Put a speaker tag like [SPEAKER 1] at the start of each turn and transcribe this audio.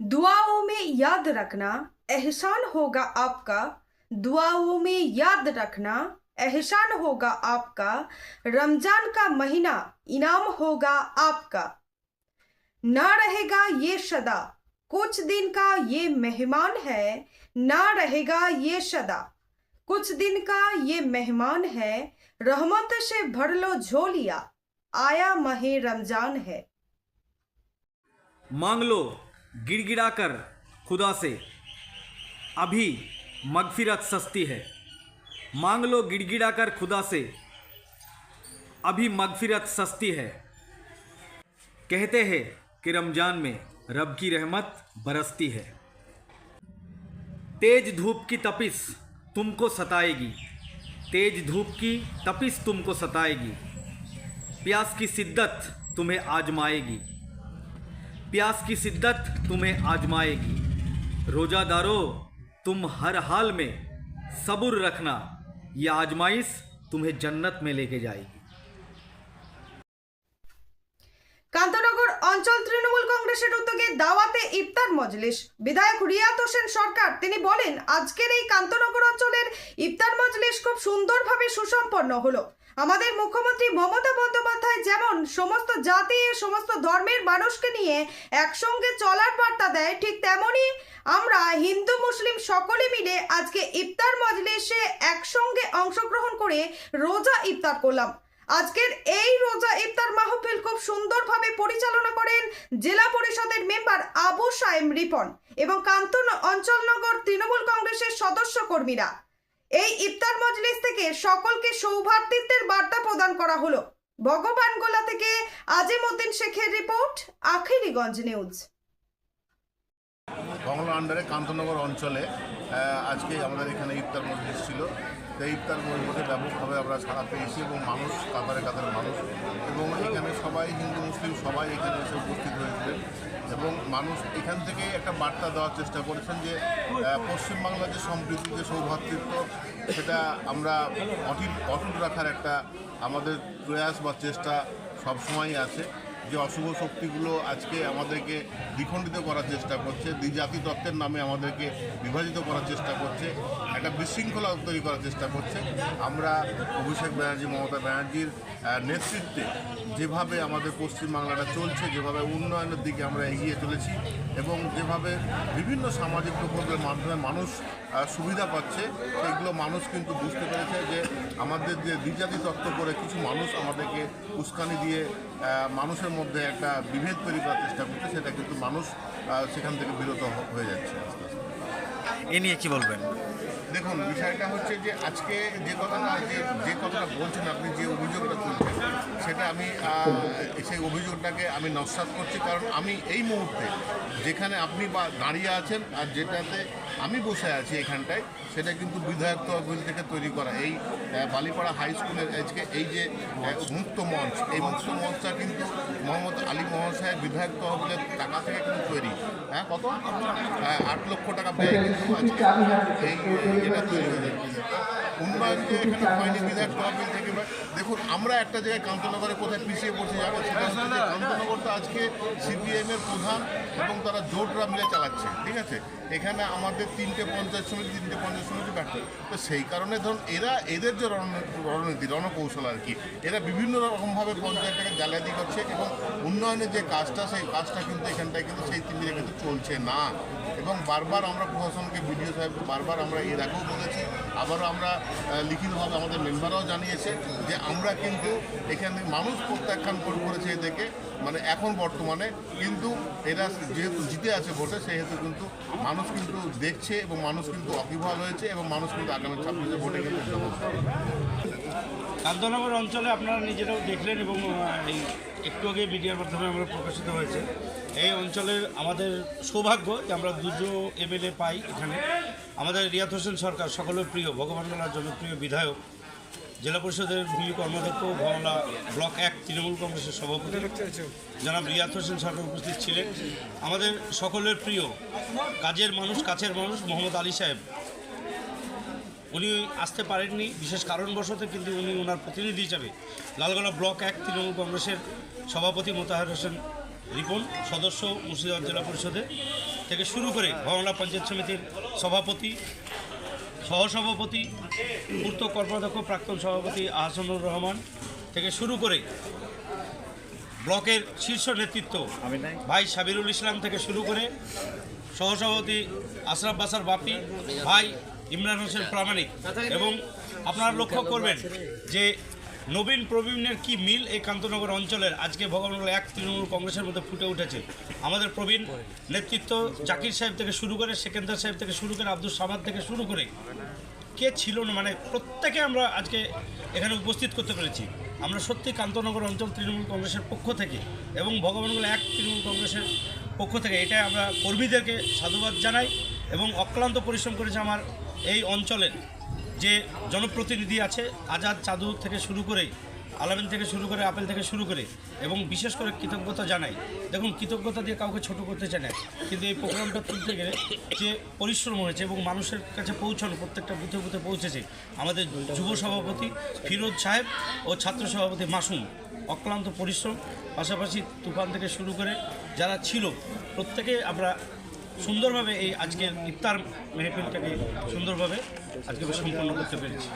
[SPEAKER 1] दुआओं में याद रखना एहसान होगा आपका। दुआओं में याद रखना एहसान होगा आपका। रमज़ान का महीना इनाम होगा आपका। ना रहेगा ये सदा, कुछ दिन का ये मेहमान है, ना रहेगा ये सदा, कुछ दिन का ये मेहमान है, रहमत से भर लो झोलिया, आया महे रमज़ान है।
[SPEAKER 2] मांग लो। गिड़गिड़ाकर खुदा से, अभी मगफिरत सस्ती है। मांग लो गिड़गिड़ाकर खुदा से, अभी मगफिरत सस्ती है। कहते हैं कि रमज़ान में रब की रहमत बरसती है। तेज धूप की तपिस तुमको सताएगी। तेज धूप की तपिस तुमको सताएगी। प्यास की शिद्दत तुम्हें आजमाएगी। प्यास की शिद्दत तुम्हें आजमाएगी रोजादारों तुम हर हाल में सब्र रखना यह आजमाइश तुम्हें जन्नत में लेके जाएगी
[SPEAKER 1] কান্তনগর অঞ্চল তৃণমূল কংগ্রেসের উদ্যোগে দাওয়াতে ইফতার মজলিস বিধায়ক রিয়াত হোসেন সরকার তিনি বলেন আজকের এই কান্তনগর অঞ্চলের ইফতার মজলিস খুব সুন্দরভাবে সুসম্পন্ন হলো আমাদের মুখ্যমন্ত্রী মমতা বন্দ্যোপাধ্যায় যেমন সমস্ত জাতি সমস্ত ধর্মের মানুষকে নিয়ে একসঙ্গে চলার বার্তা দেয়, ঠিক তেমনই আমরা হিন্দু, মুসলিম সকলে মিলে আজকে ইফতার মজলিসে একসঙ্গে অংশগ্রহণ করে রোজা ইফতার করলাম। আজকের এই রোজা ইফতার মাহফিল খুব সুন্দরভাবে পরিচালনা করেন জেলা পরিষদের মেম্বার আবু সাইম রিপন এবং কান্তন অঞ্চলনগর তৃণমূল কংগ্রেসের সদস্য কর্মীরা। এই ইফতার মজলিস থেকে সকলকে সৌভাতৃত্বের বার্তা প্রদান করা হলো। ভগবান গোলা থেকে আজিম উদ্দিন শেখের রিপোর্ট, আখিরিগঞ্জ নিউজ।
[SPEAKER 3] কমলা আন্ডারে কান্তনগর অঞ্চলে আজকে আমাদের এখানে ইফতার মজলিস ছিল। তো এই ইফতার মজলিসে ব্যাপকভাবে আমরা সাড়া পেয়েছি এবং মানুষ কাতারে কাতারে মানুষ। এবং এখানে সবাই হিন্দু, মুসলিম সবাই এখানে এসে উপস্থিত হয়েছিলেন এবং মানুষ এখান থেকে একটা বার্তা দেওয়ার চেষ্টা করেছেন যে পশ্চিমবাংলার যে সম্প্রীতি যে সৌভ্রাতৃত্ব সেটা আমরা অটুট অটুট রাখার একটা আমাদের প্রয়াস বা চেষ্টা সবসময়ই আছে। যে অশুভ শক্তিগুলো আজকে আমাদেরকে দ্বিখণ্ডিত করার চেষ্টা করছে, দ্বিজাতি তত্ত্বের নামে আমাদেরকে বিভাজিত করার চেষ্টা করছে, একটা বিশৃঙ্খলা তৈরি করার চেষ্টা করছে। আমরা অভিষেক ব্যানার্জি, মমতা ব্যানার্জির নেতৃত্বে যেভাবে আমাদের পশ্চিমবাংলাটা চলছে, যেভাবে উন্নয়নের দিকে আমরা এগিয়ে চলেছি এবং যেভাবে বিভিন্ন সামাজিক প্রকল্পের মাধ্যমে মানুষ সুবিধা পাচ্ছে, সেগুলো মানুষ কিন্তু বুঝতে পেরেছে যে আমাদের যে দ্বিজাতি তত্ত্ব করে কিছু মানুষ আমাদেরকে উস্কানি দিয়ে মানুষের মধ্যে একটা বিভেদ তৈরি করার চেষ্টা করছে সেটা কিন্তু মানুষ সেখান থেকে বিরত হয়ে যাচ্ছে আস্তে আস্তে।
[SPEAKER 2] এ নিয়ে কি বলবেন?
[SPEAKER 3] দেখুন বিষয়টা হচ্ছে যে আজকে যে কথাটা যে যে কথাটা বলছেন আপনি যে অভিযোগটা তুলছেন সেটা আমি সেই অভিযোগটাকে আমি নস্বাত করছি কারণ আমি এই মুহূর্তে যেখানে আপনি বা দাঁড়িয়ে আছেন আর যেটাতে আমি বসে আছি এখানটায়। সেটা কিন্তু বিধায়ক তহবিল থেকে তৈরি করা। এই বালিপাড়া হাই স্কুলের আজকে এই যে মুক্ত মঞ্চ এই মুক্ত মঞ্চটা কিন্তু মোহাম্মদ আলী মহাশয়ের বিধায়ক তহবিলের টাকা থেকে কিন্তু তৈরি। হ্যাঁ কত? হ্যাঁ, আট লক্ষ টাকা ব্যয় কিন্তু আজকে এই এটা তৈরি হয়ে দেখুন, আমরা একটা জায়গায় কান্তনগরে কোথায় পিছিয়ে পড়ছি হচ্ছে যে কান্তনগরটা আজকে সিপিএম এর প্রধান এবং তারা জোটরা মিলে চালাচ্ছে, ঠিক আছে? এখানে আমাদের তিনটে পঞ্চায়েত সমিতি, তিনটে পঞ্চায়েত সমিতি ব্যর্থ। তো সেই কারণে ধরুন, এরা, এদের যে রণ- রণনীতি, রণকৌশল আর কি, এরা বিভিন্ন রকমভাবে পঞ্চায়েতটাকে জালিয়াতি করছে এবং উন্নয়নের যে কাজটা, সেই কাজটা কিন্তু এখানটায় কিন্তু সেই তিন দিনে কিন্তু চলছে না। এবং বারবার আমরা প্রশাসনকে, বিডিও সাহেবকে বারবার আমরা এর আগেও বলেছি, আবারও আমরা লিখিতভাবে আমাদের মেম্বাররাও জানিয়েছে যে আমরা কিন্তু এখানে মানুষ প্রত্যাখ্যান করে- করেছে এদেরকে মানে এখন বর্তমানে, কিন্তু এরা যেহেতু জিতে আছে ভোটে, সেহেতু কিন্তু মানুষ কিন্তু দেখছে এবং মানুষ কিন্তু অকিভাল হয়েছে এবং মানুষ কিন্তু আগামী ছাব্বিশে ভোটে কিন্তু
[SPEAKER 4] কান্তনগর অঞ্চলে আপনারা নিজেরাও দেখলেন এবং এই একটু আগে মিডিয়ার মাধ্যমে আমরা প্রকাশিত হয়েছে। এই অঞ্চলের আমাদের সৌভাগ্য যে আমরা দুটো এমএলএ পাই এখানে। আমাদের রিয়াত হোসেন সরকার, সকলের প্রিয় ভগবানগোলার জনপ্রিয় বিধায়ক, জেলা পরিষদের ভূমি কর্মাধ্যক্ষ ভমলা ব্লক এক, তৃণমূল কংগ্রেসের সভাপতি। জনাব রিয়াত হোসেন সরকার উপস্থিত ছিলেন। আমাদের সকলের প্রিয়, কাজের মানুষ, কাছের মানুষ, মোহাম্মদ আলী সাহেব। উনি আসতে পারেননি, বিশেষ কারণবশত কিন্তু উনি ওনার প্রতিনিধি হিসাবে লালগোলা ব্লক এক, তৃণমূল কংগ্রেসের সভাপতি মোতাহার হোসেন রিপন সদস্য মুর্শিদাবাদ জেলা পরিষদে থেকে শুরু করে ভগনা পঞ্চায়েত সমিতির সভাপতি সহসভাপতি পূর্ত কর্মাধ্যক্ষ প্রাক্তন সভাপতি আহসানুর রহমান থেকে শুরু করে ব্লকের শীর্ষ নেতৃত্ব ভাই সাবিরুল ইসলাম থেকে শুরু করে সহসভাপতি আশরাফ বাসার বাপি ভাই ইমরান হোসেন প্রামাণিক। এবং আপনারা লক্ষ্য করবেন যে নবীন প্রবীণের কি মিল এই কান্তনগর অঞ্চলের? আজকে ভগবানগর এক তৃণমূল কংগ্রেসের মধ্যে ফুটে উঠেছে। আমাদের প্রবীণ নেতৃত্ব জাকির সাহেব থেকে শুরু করে সেকেন্দার সাহেব থেকে শুরু করে আব্দুল সামাদ থেকে শুরু করে কে ছিল না মানে প্রত্যেকে আমরা আজকে এখানে উপস্থিত করতে পেরেছি। আমরা সত্যি কান্তনগর অঞ্চল তৃণমূল কংগ্রেসের পক্ষ থেকে এবং ভগবানগুলো এক তৃণমূল কংগ্রেসের পক্ষ থেকে এটা আমরা কর্মীদেরকে সাধুবাদ জানাই এবং অক্লান্ত পরিশ্রম করেছে আমার এই অঞ্চলের যে জনপ্রতিনিধি আছে, আজাদ চাদু থেকে শুরু করে, আলামিন থেকে শুরু করে, আপেল থেকে শুরু করে, এবং বিশেষ করে কৃতজ্ঞতা জানাই। দেখুন, কৃতজ্ঞতা দিয়ে কাউকে ছোট করতে চায় না, কিন্তু এই প্রোগ্রামটা তুলতে গেলে যে পরিশ্রম হয়েছে এবং মানুষের কাছে পৌঁছানো, প্রত্যেকটা বুথে বুথে পৌঁছেছে, আমাদের যুব সভাপতি ফিরোজ সাহেব ও ছাত্র সভাপতি মাসুম। অক্লান্ত পরিশ্রম, পাশাপাশি তুফান থেকে শুরু করে যারা ছিল প্রত্যেকে আমরা সুন্দরভাবে এই আজকের ইফতার মেহফিলটাকে সুন্দরভাবে আজকে সম্পন্ন করতে পেরেছি।